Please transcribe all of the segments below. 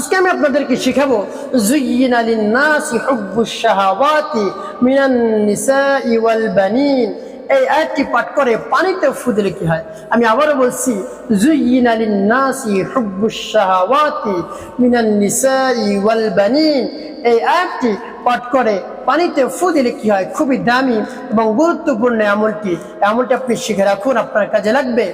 আজকে আমি আপনাদেরকে শিখাবো জুয়িন আলিন নাসি হুব্বুশ শাহাওয়াতি মিনান নিসাই ওয়াল বানিন। এই আয়াতটি পাঠ করে? পানিতে ফু দিলে কি হয়? আমি আবারও বলছি জুয়িন আলিন নাসি হুব্বুশ শাহাওয়াতি মিনান নিসাই ওয়াল বানিন। এই আয়াতটি পাঠ করে পানিতে ফু দিলে কি হয়? খুবই দামি এবং গুরুত্বপূর্ণ আমলটি আমলটি আপনি শিখে রাখুন, আপনার কাজে লাগবে।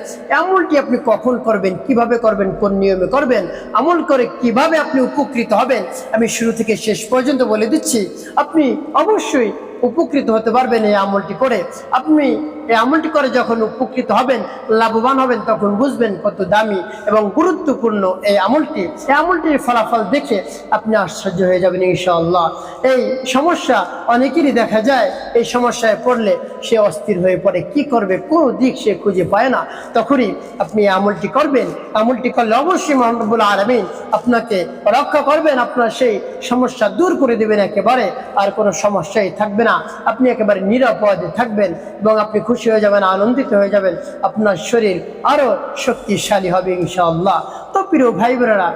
আমলটি আপনি কখন করবেন, কীভাবে করবেন, কোন নিয়মে করবেন, আমল করে কীভাবে আপনি উপকৃত হবেন, আমি শুরু থেকে শেষ পর্যন্ত বলে দিচ্ছি। আপনি অবশ্যই উপকৃত হতে পারবেন এই আমলটি করে। আপনি এই আমলটি করে যখন উপকৃত হবেন, লাভবান হবেন, তখন বুঝবেন কত দামি এবং গুরুত্বপূর্ণ এই আমলটি। এই আমলটির ফলাফল দেখে আপনি আশ্চর্য হয়ে যাবেন ইনশাআল্লাহ। এই সমস্যা অনেকেরই দেখা যায়, এই সমস্যায় পড়লে সে অস্থির হয়ে পড়ে। কি করবে? কোনো দিক সে খুঁজে পায় না। তখনই আপনি আমলটি করবেন। আমলটি করলে অবশ্যই মহানবুল আলমিন আপনাকে রক্ষা করবেন, আপনার সেই সমস্যা দূর করে দেবেন একেবারে, আর কোনো সমস্যাই থাকবে না। আপনি একেবারে নিরাপদে থাকবেন এবং আপনি খুশি হয়ে যাবেন, আনন্দিত হয়ে যাবেন, আপনার শরীর আরও শক্তিশালী হবে ইনশাআল্লাহ। তো প্রিয় ভাই বোনেরা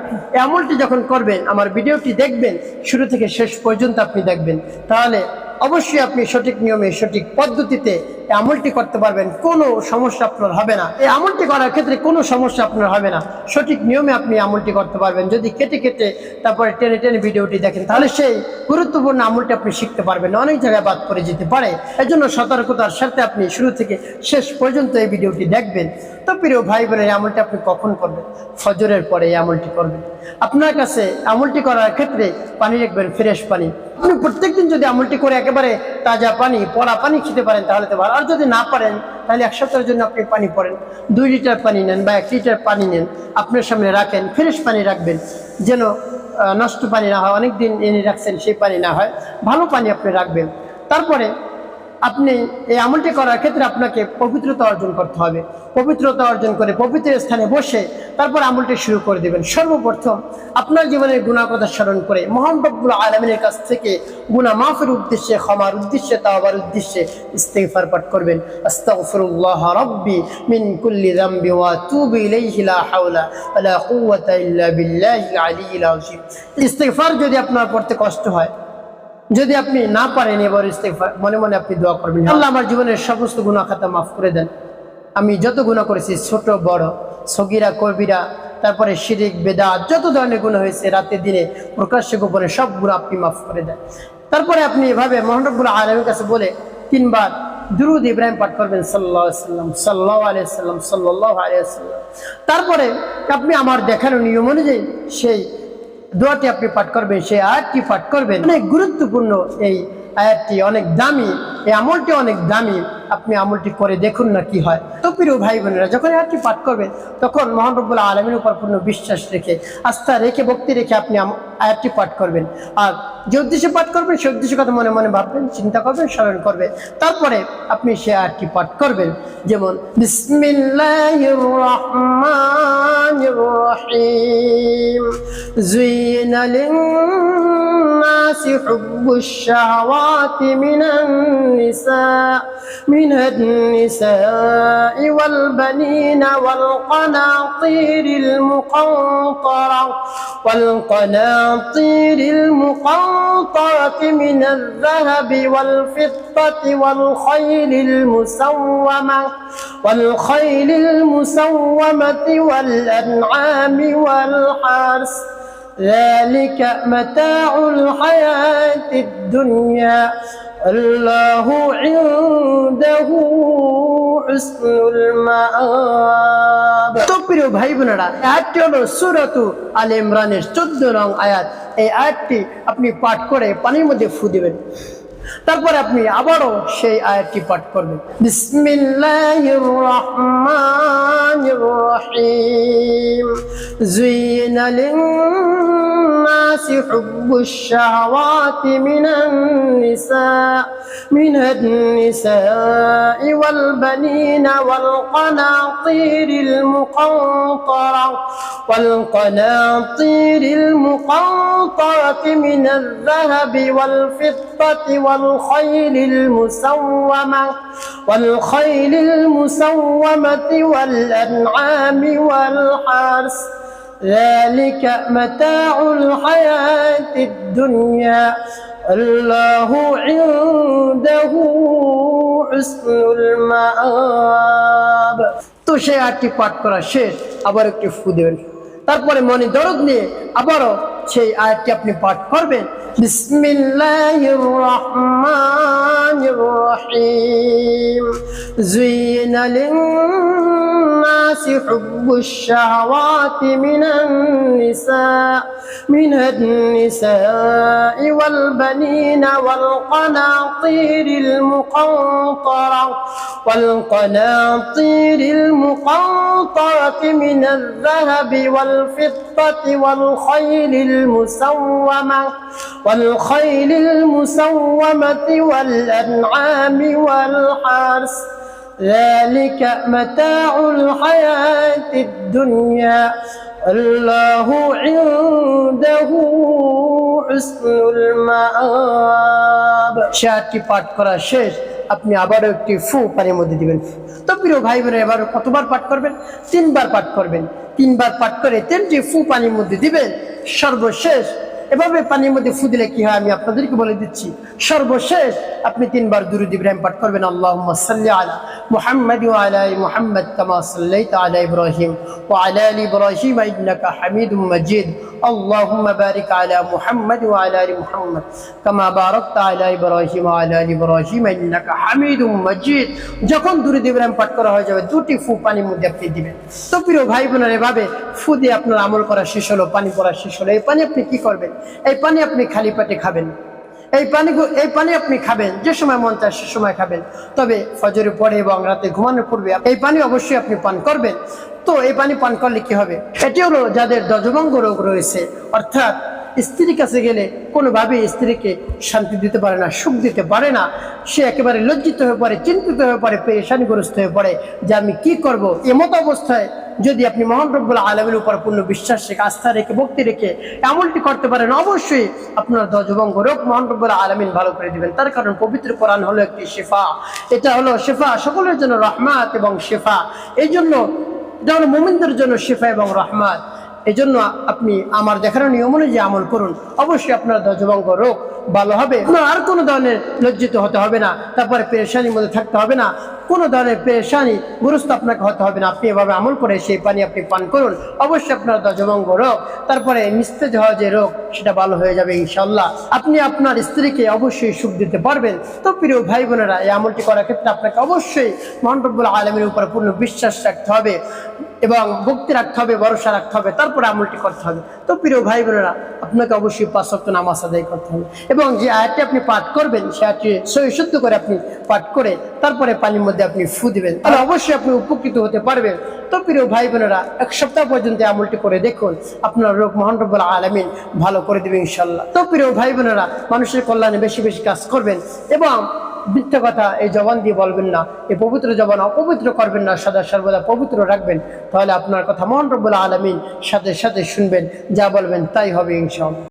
এমনটি যখন করবেন, আমার ভিডিওটি দেখবেন, শুরু থেকে শেষ পর্যন্ত আপনি দেখবেন। তাহলে অবশ্যই আপনি সঠিক নিয়মে, সঠিক পদ্ধতিতে আমলটি করতে পারবেন। কোনো সমস্যা আপনার হবে না। এই আমলটি করার ক্ষেত্রে কোনো সমস্যা আপনার হবে না। সঠিক নিয়মে আপনি আমলটি করতে পারবেন। যদি কেটে কেটে তারপরে টেনে টেনে ভিডিওটি দেখেন, তাহলে সেই গুরুত্বপূর্ণ আমলটি আপনি শিখতে পারবেন। অনেক জায়গায় বাদ পড়ে যেতে পারে। এজন্য সতর্কতার সাথে আপনি শুরু থেকে শেষ পর্যন্ত এই ভিডিওটি দেখবেন। তো প্রিয় ভাই বোনের এই আমলটি আপনি কখন করবেন? ফজরের পরে এই আমলটি করবেন। আপনার কাছে আমলটি করার ক্ষেত্রে পানি রাখবেন, ফ্রেশ পানি। আপনি প্রত্যেকদিন যদি আমলটি করে একেবারে তাজা পানি, পড়া পানি খেতে পারেন, তাহলে তো ভালো। আর যদি না পারেন, তাহলে এক সপ্তাহের জন্য আপনি পানি পড়েন। দুই লিটার পানি নেন বা এক লিটার পানি নেন, আপনার সামনে রাখেন, ফ্রেশ পানি রাখবেন, যেন নষ্ট পানি না হয় অনেক দিন এনে রাখছেন, সেই পানি না হয়, ভালো পানি আপনি রাখবেন। তারপরে আপনি এই আমলটি করার ক্ষেত্রে আপনাকে পবিত্রতা অর্জন করতে হবে। পবিত্রতা অর্জন করে পবিত্র স্থানে বসে তারপর আমলটি শুরু করে দেবেন। সর্বপ্রথম আপনার জীবনের গুণা কথা স্মরণ করে মোহান রব্বুল আলমিনের কাছ থেকে গুণা মাফের উদ্দেশ্যে, ক্ষমার উদ্দেশ্যে, তাওবার উদ্দেশ্যে ইস্তেগফার পাঠ করবেন। লা হাওলা যদি আপনার পড়তে কষ্ট হয় যদি আপনি না পারেন এবার ইস্তেগফার, মনে মনে আপনি দোয়া করবেন। আল্লাহ আমার জীবনের সমস্ত গুনাহ খাতা মাফ করে দেন। আমি যত গুনাহ করেছি, ছোট, বড়, সগিরা, কবিরা, তারপরে শিরিক বেদা যত ধরনের গুণ হয়েছে, রাতে, দিনে, প্রকাশ্যে, গোপনে, সব গুণ আপনি মাফ করে দেন। তারপরে আপনি এভাবে মোহাম্মবুল আলমের কাছে বলে তিনবার দুরুদ ইব্রাহিম পাঠ করবেন সাল্লাহ সাল্লাম সাল্লাহ আলিয়াল্লাম সাল্লাহ আলিয়া সাল্লাম তারপরে আপনি আমার দেখানো নিয়ম অনুযায়ী সেই দোয়াটি আপনি পাঠ করবেন, সেই আয়াতটি পাঠ করবেন। অনেক গুরুত্বপূর্ণ এই আয়াতটি, অনেক দামি। এই আমলটি অনেক দামি। আপনি আমলটি করে দেখুন না কি হয়। তো প্রিয় ভাই বোনেরা যখন আয়াতটি পাঠ করবেন, তখন মহানবুল্লাহ আলমের উপর পূর্ণ বিশ্বাস রেখে, আস্থা রেখে, ভক্তি রেখে আপনি আয়াতটি পাঠ করবেন। আর যে উদ্দেশ্যে পাঠ করবেন, সে উদ্দেশ্যে কথা মনে মনে ভাববেন, চিন্তা করবেন, স্মরণ করবেন। তারপরে আপনি সে আয়াতটি পাঠ করবেন। যেমন, বিসমিল্লাহির রহমানির রহিম। زين للناس حب الشهوات من النساء من النساء والبنين والقناطير المقنطرة والقناطير المقنطرة من الذهب والفضة والخيل المسومة والخيل المسومة والأنعام والحرث. ذلك متاع الحياة الدنيا الله عنده حسن المآب তো প্রিয় ভাই বোনেরা আয়াতটি হলো সুরতু আল ইমরানের চোদ্দ নং আয়াত এই আয়াতটি আপনি পাঠ করে পানির মধ্যে ফু দিবেন তারপরে আপনি আবারও সেই আয়াতটি পাঠ করবেন বিসমিল্লাহির রহমানির রহিম زين للناس حب الشهوات من النساء من النساء والبنين والقناطير المقنطرة والقناطير المقنطرة من الذهب والفضة والخيل المسومة والخيل المسومة والأنعام والحرث ذلك متاع الحياة الدنيا الله عنده حسن المآب তো সেই আটটি পাঠ করা শেষ আবার একটি ফু দেবেন তারপরে মনে দরদ নিয়ে আবারও সেই আয়াতটি আপনি পাঠ করবেন বিসমিল্লাহির রহমানির রহিম زين للناس حب الشهوات من النساء من النساء والبنين والقناطير المقنطرة والقناطير المقنطرة من الذهب والفضة والخيل المسومة والخيل المسومة والأنعام والحرس ذلك متاع الحياة الدنيا. الله عنده حسن المآب. شاكي পাঠ شيخ আপনি আবারও একটি ফু পানির মধ্যে দিবেন। তো প্রিয় ভাই বোনেরা এবার কতবার পাঠ করবেন? তিনবার পাঠ করবেন। তিনবার পাঠ করে তিনটি ফু পানির মধ্যে দিবেন, সর্বশেষ। এভাবে পানির মধ্যে ফু দিলে কি হয়? আমি আপনাদেরকে বলে দিচ্ছি, সর্বশেষ আপনি তিনবার দুরুদ ইব্রাহিম পাঠ করবেন। আল্লাহ আলা মুহাম্মদ ওয়া আলা আলি মুহাম্মদ কামা সাল্লাইতা আলা ইব্রাহিম ওয়া আলা আলি ইব্রাহিম হামিদুম মাজিদ। اللهم بارك على محمد وعلى ال محمد كما باركت على ابراهيم وعلى ال ابراهيم انك حميد مجيد যখন দুরুদ ইব্রাহিম পাঠ করা হয়ে যাবে দুটি ফু পানির মধ্যে আপনি দিবেন তো প্রিয় ভাই বোনেরা এভাবে ফু দিয়ে আপনার আমল করা শেষ হলো পানি পড়া শেষ হলো এই পানি আপনি কি করবেন এই পানি আপনি খালি পেটে খাবেন এই পানি এই পানি আপনি খাবেন, যে সময় মন চায় সে সময় খাবেন। তবে ফজরের পরে এবং রাতে ঘুমানোর পূর্বে এই পানি অবশ্যই আপনি পান করবেন। তো এই পানি পান করলে কি হবে? এটি হলো যাদের দজভঙ্গ রোগ রয়েছে, অর্থাৎ স্ত্রীর কাছে গেলে কোনোভাবে স্ত্রীকে শান্তি দিতে পারে না, সুখ দিতে পারে না। সে একেবারে লজ্জিত হয়ে পড়ে, চিন্তিত হয়ে পড়ে, পেরেশানিগ্রস্ত হয়ে পড়ে যে আমি কি করব? এমতো অবস্থায় যদি আপনি মহান রব্বুল আলমের উপর পূর্ণ বিশ্বাস রেখে, আস্থা রেখে, ভক্তি রেখে এমনটি করতে পারেন, অবশ্যই আপনার দজভঙ্গ রোগ মহান রব্বুল আলমিন ভালো করে দিবেন। তার কারণ পবিত্র কোরআন হলো একটি শেফা। এটা হলো শেফা সকলের জন্য রহমাত এবং শেফা। এই জন্য হলো মোমিনদের জন্য শেফা এবং রহমাত। এই জন্য আপনি আমার দেখানো নিয়ম অনুযায়ী আমল করুন। অবশ্যই আপনার ধ্বজভঙ্গ রোগ ভালো হবে। আর কোনো ধরনের লজ্জিত হতে হবে না। তারপরে পেরেশানির মধ্যে থাকতে হবে না। কোনো ধরনের পেরেশানি গুরুস্ত আপনাকে হতে হবে না। আপনি এভাবে আমল করে সেই পানি আপনি পান করুন। অবশ্যই আপনার দজভঙ্গ রোগ, তারপরে নিস্তেজ হওয়া যে রোগ, সেটা ভালো হয়ে যাবে ইনশাল্লাহ আপনি আপনার স্ত্রীকে অবশ্যই সুখ দিতে পারবেন। তো প্রিয় ভাই বোনেরা, এই আমলটি করার ক্ষেত্রে আপনাকে অবশ্যই মহানরবুল আলমের উপর পূর্ণ বিশ্বাস রাখতে হবে এবং ভক্তি রাখতে হবে, ভরসা রাখতে হবে, তারপরে আমলটি করতে হবে। তো প্রিয় ভাই বোনেরা, আপনাকে অবশ্যই পাঁচ নামাজ আদায় করতে হবে এবং যে আয়াতটি আপনি পাঠ করবেন, সে আয়াতটি সহি শুদ্ধ করে আপনি পাঠ করে তারপরে পানির মধ্যে আপনি ফু দিবেন। তাহলে অবশ্যই আপনি উপকৃত হতে পারবেন। তো প্রিয় ভাই বোনেরা এক সপ্তাহ পর্যন্ত আমলটি করে দেখুন আপনার রোগ মহান রব্বুল আলমিন ভালো করে দেবে ইনশাল্লাহ তো প্রিয় ভাই বোনেরা মানুষের কল্যাণে বেশি বেশি কাজ করবেন এবং মিথ্যা কথা এই জবান দিয়ে বলবেন না এই পবিত্র জবান অপবিত্র করবেন না সদা সর্বদা পবিত্র রাখবেন। তাহলে আপনার কথা মহান রব্বুল আলমিন সাথে সাথে শুনবেন যা বলবেন তাই হবে ইনশাল্লাহ